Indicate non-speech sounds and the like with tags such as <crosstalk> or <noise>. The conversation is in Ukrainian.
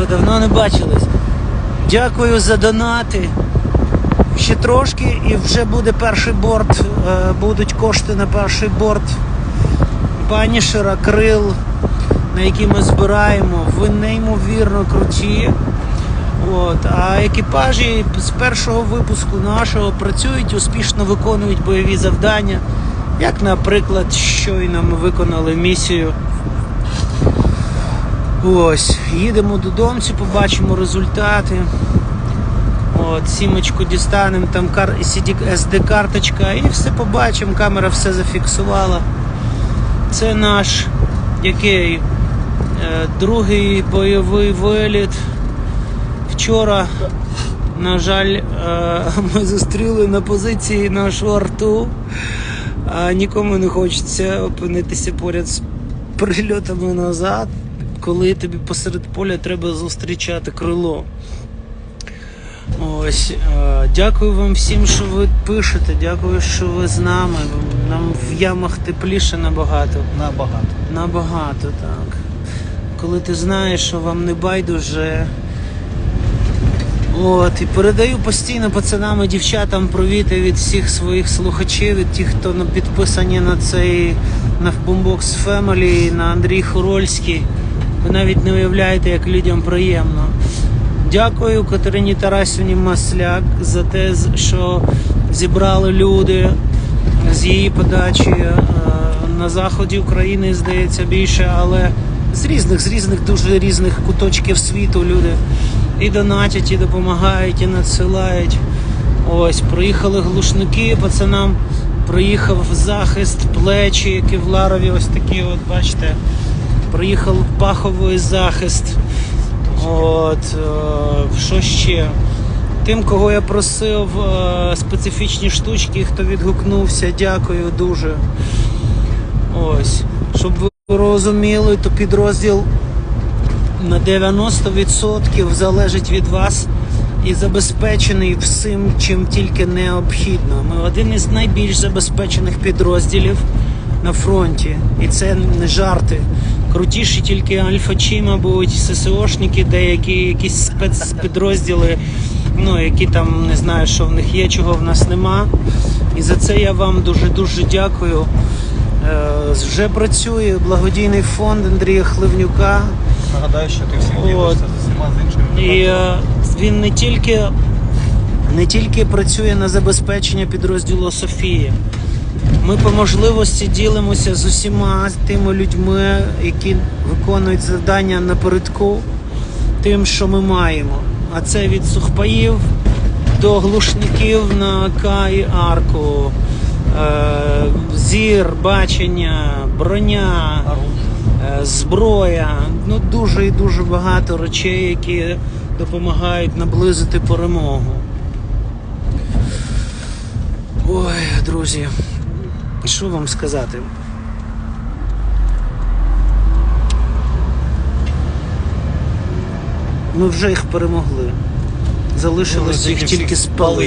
що давно не бачились. Дякую за донати. Ще трошки і вже буде перший борт. е, Будуть кошти на перший борт панішера, крил, на які ми збираємо. Ви неймовірно круті. От. А екіпажі з першого випуску нашого працюють, успішно виконують бойові завдання. Як, наприклад, щойно ми виконали місію. Ось, їдемо додому, побачимо результати. От, сімочку дістанемо, там кар... SD-карточка і все побачимо, камера все зафіксувала. Це наш який е, другий бойовий виліт. Вчора, на жаль, е, <laughs> ми зустріли на позиції нашого арту. А нікому не хочеться опинитися поряд з прильотами назад, коли тобі посеред поля треба зустрічати крило. Ось, е, дякую вам всім, що ви пишете. Дякую, що ви з нами. Нам в ямах тепліше набагато. Набагато. Набагато, так. Коли ти знаєш, що вам не байдуже. От, і передаю постійно пацанам і дівчатам привіти від всіх своїх слухачів, від тих, хто підписані на цей на Boombox Family, на Андрій Хорольський. Ви навіть не уявляєте, як людям приємно. Дякую Катерині Тарасівні Масляк за те, що зібрали люди з її подачі е, на заході України, здається, більше, але з різних, з різних дуже різних куточків світу люди і донатять, і допомагають, і надсилають. Ось, приїхали глушники, пацанам приїхав захист, плечі, кевларові, ось такі, от бачите. Приїхав паховий захист. От, е, що ще? Тим, кого я просив е, специфічні штучки, хто відгукнувся, дякую дуже. Ось. Щоб ви розуміли, то підрозділ на 90% залежить від вас і забезпечений всім, чим тільки необхідно. Ми один із найбільш забезпечених підрозділів на фронті. І це не жарти. Крутіші тільки альфачі, мабуть, ССОшники, деякі якісь спецпідрозділи, ну, які там не знаю, що в них є, чого в нас нема. І за це я вам дуже-дуже дякую. Е, Вже працює благодійний фонд Андрія Хливнюка. Нагадаю, що ти всім ділишся з усіма з іншими. І е, він не тільки, не тільки працює на забезпечення підрозділу Софії. Ми по можливості ділимося з усіма тими людьми, які виконують завдання напередку, тим, що ми маємо. А це від сухпаїв до глушників на К і арку, е, зір, бачення, броня, е, зброя. Ну дуже і дуже багато речей, які допомагають наблизити перемогу. Ой, друзі, що вам сказати? Ми вже їх перемогли. Залишилось Ну, їх тільки спалити.